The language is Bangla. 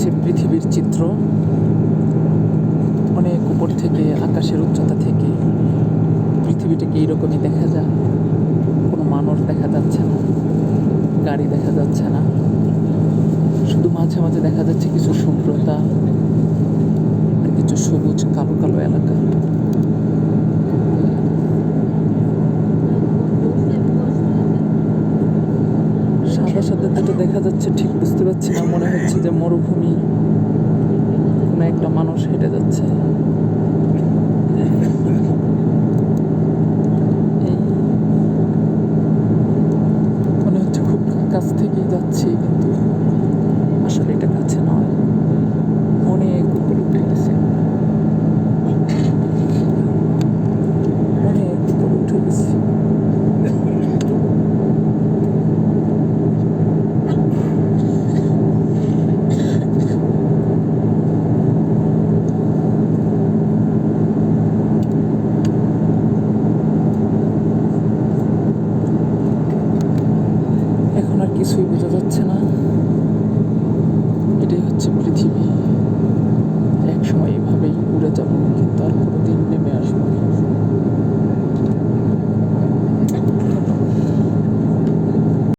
হচ্ছে পৃথিবীর চিত্র। অনেক উপর থেকে, আকাশের উচ্চতা থেকে পৃথিবীটাকে এইরকমই দেখা যায়। কোনো মানুষ দেখা যাচ্ছে না, গাড়ি দেখা যাচ্ছে না। শুধু মাঝে মাঝে দেখা যাচ্ছে কিছু শুভ্রতা যেটা দেখা যাচ্ছে, ঠিক বুঝতে পারছি না। মনে হচ্ছে যে মরুভূমি কোনো একটা মানুষ হেঁটে যাচ্ছে। এই মনে হচ্ছে খুব কাছ থেকেই যাচ্ছি কিন্তু আসলে এটা কাছে নয় অনেক উপরে উঠে গেছে অনেক উপরে উঠে গেছি এখন আর কিছুই বোঝা যাচ্ছে না।